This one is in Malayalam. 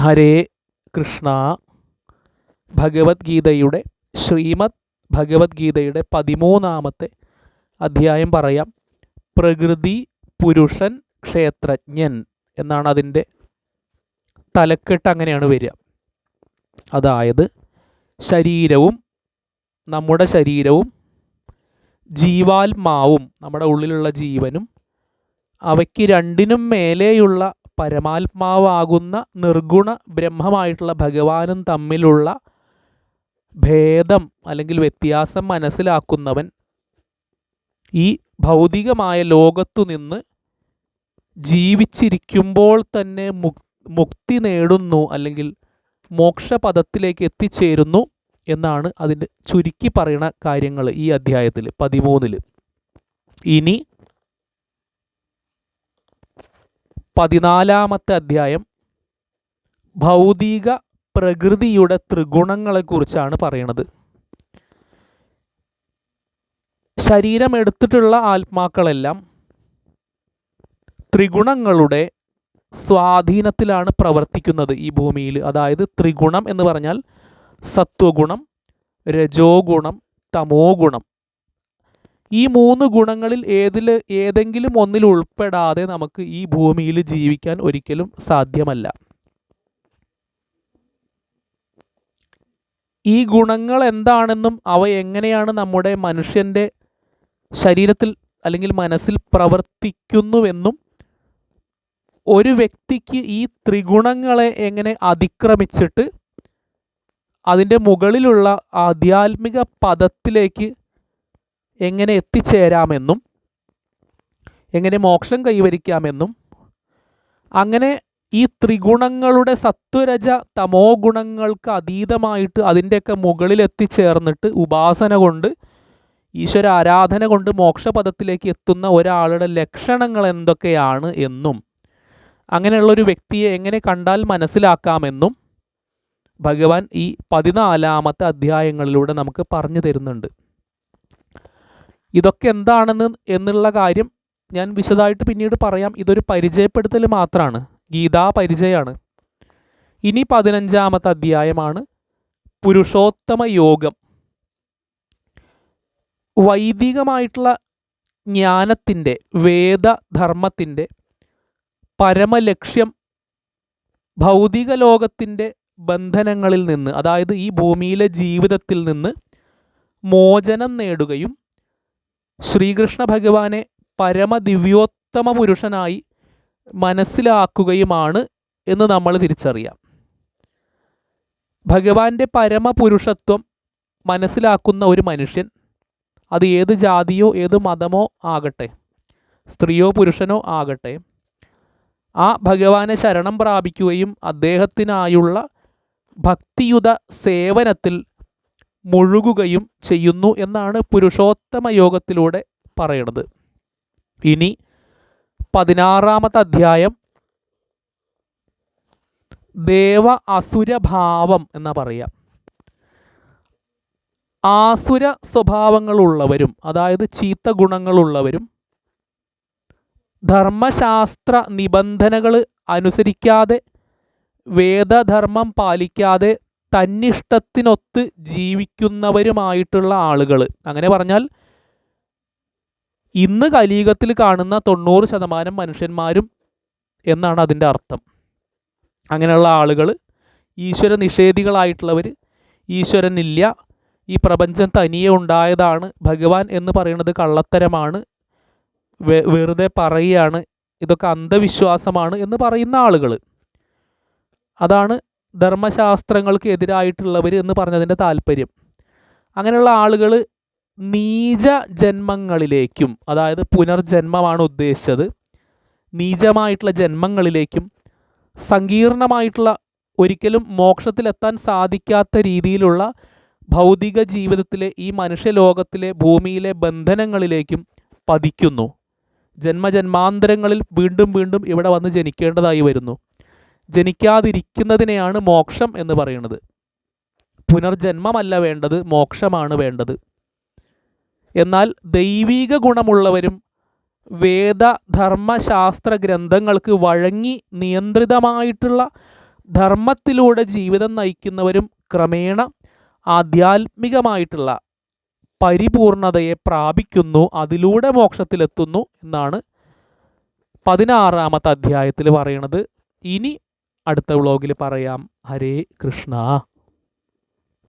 ഹരേ കൃഷ്ണ. ഭഗവത്ഗീതയുടെ ശ്രീമദ് ഭഗവത്ഗീതയുടെ പതിമൂന്നാമത്തെ അധ്യായം പറയാം. പ്രകൃതി പുരുഷൻ ക്ഷേത്രജ്ഞൻ എന്നാണ് അതിന്റെ തലക്കെട്ട് അങ്ങനെയാണ് വരിക. അതായത് ശരീരവും നമ്മുടെ ശരീരവും ജീവാത്മാവും നമ്മുടെ ഉള്ളിലുള്ള ജീവനും അവയ്ക്ക് രണ്ടിനും മേലെയുള്ള പരമാത്മാവാകുന്ന നിർഗുണ ബ്രഹ്മമായിട്ടുള്ള ഭഗവാനും തമ്മിലുള്ള ഭേദം അല്ലെങ്കിൽ വ്യത്യാസം മനസ്സിലാക്കുന്നവൻ ഈ ഭൗതികമായ ലോകത്തു നിന്ന് ജീവിച്ചിരിക്കുമ്പോൾ തന്നെ മുക് മുക്തി നേടുന്നു അല്ലെങ്കിൽ മോക്ഷപദത്തിലേക്ക് എത്തിച്ചേരുന്നു എന്നാണ് അതിന്റെ ചുരുക്കി പറയുന്ന കാര്യങ്ങൾ ഈ അധ്യായത്തിൽ പതിമൂന്നിൽ. ഇനി പതിനാലാമത്തെ അധ്യായം ഭൗതിക പ്രകൃതിയുടെ ത്രിഗുണങ്ങളെക്കുറിച്ചാണ് പറയണത്. ശരീരം എടുത്തിട്ടുള്ള ആത്മാക്കളെല്ലാം ത്രിഗുണങ്ങളുടെ സ്വാധീനത്തിലാണ് പ്രവർത്തിക്കുന്നത് ഈ ഭൂമിയിൽ. അതായത് ത്രിഗുണം എന്ന് പറഞ്ഞാൽ സത്വഗുണം രജോ ഗുണം തമോ ഗുണം ഈ മൂന്ന് ഗുണങ്ങളിൽ ഏതിൽ ഏതെങ്കിലും ഒന്നിൽ ഉൾപ്പെടാതെ നമുക്ക് ഈ ഭൂമിയിൽ ജീവിക്കാൻ ഒരിക്കലും സാധ്യമല്ല. ഈ ഗുണങ്ങൾ എന്താണെന്നും അവ എങ്ങനെയാണ് നമ്മുടെ മനുഷ്യന്റെ ശരീരത്തിൽ അല്ലെങ്കിൽ മനസ്സിൽ പ്രവർത്തിക്കുന്നുവെന്നും ഒരു വ്യക്തിക്ക് ഈ ത്രിഗുണങ്ങളെ എങ്ങനെ അതിക്രമിച്ചിട്ട് അതിന്റെ മുകളിലുള്ള ആധ്യാത്മിക പദത്തിലേക്ക് എങ്ങനെ എത്തിച്ചേരാമെന്നും എങ്ങനെ മോക്ഷം കൈവരിക്കാമെന്നും അങ്ങനെ ഈ ത്രിഗുണങ്ങളുടെ സത്വരജ തമോ ഗുണങ്ങൾക്ക് അതീതമായിട്ട് അതിന്റെയൊക്കെ മുകളിൽ എത്തിച്ചേർന്നിട്ട് ഉപാസന കൊണ്ട് ഈശ്വര ആരാധന കൊണ്ട് മോക്ഷപദത്തിലേക്ക് എത്തുന്ന ഒരാളുടെ ലക്ഷണങ്ങൾ എന്തൊക്കെയാണ് എന്നും അങ്ങനെയുള്ള ഒരു വ്യക്തിയെ എങ്ങനെ കണ്ടാൽ മനസ്സിലാക്കാമെന്നും ഭഗവാൻ ഈ പതിനാലാമത്തെ അധ്യായങ്ങളിലൂടെ നമുക്ക് പറഞ്ഞു തരുന്നുണ്ട്. ഇതൊക്കെ എന്താണെന്ന് എന്നുള്ള കാര്യം ഞാൻ വിശദമായിട്ട് പിന്നീട് പറയാം. ഇതൊരു പരിചയപ്പെടുത്തൽ മാത്രമാണ് ഗീതാ പരിചയമാണ് ഇനി പതിനഞ്ചാമത്തെ അധ്യായമാണ് പുരുഷോത്തമ യോഗം. വൈദികമായിട്ടുള്ള ജ്ഞാനത്തിന്റെ വേദധർമ്മത്തിന്റെ പരമലക്ഷ്യം ഭൗതിക ലോകത്തിന്റെ ബന്ധനങ്ങളിൽ നിന്ന് അതായത് ഈ ഭൂമിയിലെ ജീവിതത്തിൽ നിന്ന് മോചനം നേടുകയും ശ്രീകൃഷ്ണ ഭഗവാനെ പരമദിവ്യോത്തമ പുരുഷനായി മനസ്സിലാക്കുകയുമാണ് എന്ന് നമ്മൾ തിരിച്ചറിയാം. ഭഗവാന്റെ പരമപുരുഷത്വം മനസ്സിലാക്കുന്ന ഒരു മനുഷ്യൻ അത് ഏത് ജാതിയോ ഏത് മതമോ ആകട്ടെ സ്ത്രീയോ പുരുഷനോ ആകട്ടെ ആ ഭഗവാനെ ശരണം പ്രാപിക്കുകയും അദ്ദേഹത്തിനായുള്ള ഭക്തിയുത സേവനത്തിൽ മുഴുകുകയും ചെയ്യുന്നു എന്നാണ് പുരുഷോത്തമ യോഗത്തിലൂടെ പറയണത്. ഇനി പതിനാറാമത്തെ അധ്യായം ദേവ അസുരഭാവം എന്നാ പറയാം. ആസുര സ്വഭാവങ്ങളുള്ളവരും അതായത് ചീത്ത ഗുണങ്ങളുള്ളവരും ധർമ്മശാസ്ത്ര നിബന്ധനകൾ അനുസരിക്കാതെ വേദധർമ്മം പാലിക്കാതെ തന്നിഷ്ടത്തിനൊത്ത് ജീവിക്കുന്നവരുമായിട്ടുള്ള ആളുകൾ അങ്ങനെ പറഞ്ഞാൽ ഇന്ന് കലീകത്തിൽ കാണുന്ന തൊണ്ണൂറ് ശതമാനം മനുഷ്യന്മാരും എന്നാണ് അതിന്റെ അർത്ഥം. അങ്ങനെയുള്ള ആളുകൾ ഈശ്വര നിഷേധികളായിട്ടുള്ളവർ ഈശ്വരനില്ല ഈ പ്രപഞ്ചം തനിയെ ഉണ്ടായതാണ് ഭഗവാൻ എന്ന് പറയുന്നത് കള്ളത്തരമാണ് വെറുതെ പറയുകയാണ് ഇതൊക്കെ അന്ധവിശ്വാസമാണ് എന്ന് പറയുന്ന ആളുകൾ അതാണ് ധർമ്മശാസ്ത്രങ്ങൾക്ക് എതിരായിട്ടുള്ളവർ എന്ന് പറഞ്ഞതിന്റെ താല്പര്യം. അങ്ങനെയുള്ള ആളുകൾ നീച ജന്മങ്ങളിലേക്കും അതായത് പുനർജന്മമാണ് ഉദ്ദേശിച്ചത്. നീചമായിട്ടുള്ള ജന്മങ്ങളിലേക്കും സങ്കീർണമായിട്ടുള്ള ഒരിക്കലും മോക്ഷത്തിലെത്താൻ സാധിക്കാത്ത രീതിയിലുള്ള ഭൗതിക ജീവിതത്തിലെ ഈ മനുഷ്യലോകത്തിലെ ഭൂമിയിലെ ബന്ധനങ്ങളിലേക്കും പതിക്കുന്നു. ജന്മജന്മാന്തരങ്ങളിൽ വീണ്ടും വീണ്ടും ഇവിടെ വന്ന് ജനിക്കേണ്ടതായി വരുന്നു. ജനിക്കാതിരിക്കുന്നതിനെയാണ് മോക്ഷം എന്ന് പറയുന്നത്. പുനർജന്മമല്ല വേണ്ടത് മോക്ഷമാണ് വേണ്ടത്. എന്നാൽ ദൈവീക ഗുണമുള്ളവരും വേദ ധർമ്മശാസ്ത്ര ഗ്രന്ഥങ്ങൾക്ക് വഴങ്ങി നിയന്ത്രിതമായിട്ടുള്ള ധർമ്മത്തിലൂടെ ജീവിതം നയിക്കുന്നവരും ക്രമേണ ആധ്യാത്മികമായിട്ടുള്ള പരിപൂർണതയെ പ്രാപിക്കുന്നു അതിലൂടെ മോക്ഷത്തിലെത്തുന്നു എന്നാണ് പതിനാറാമത്തെ അധ്യായത്തിൽ പറയുന്നത്. ഇനി അടുത്ത വ്ളോഗിൽ പറയാം. ഹരേ കൃഷ്ണ.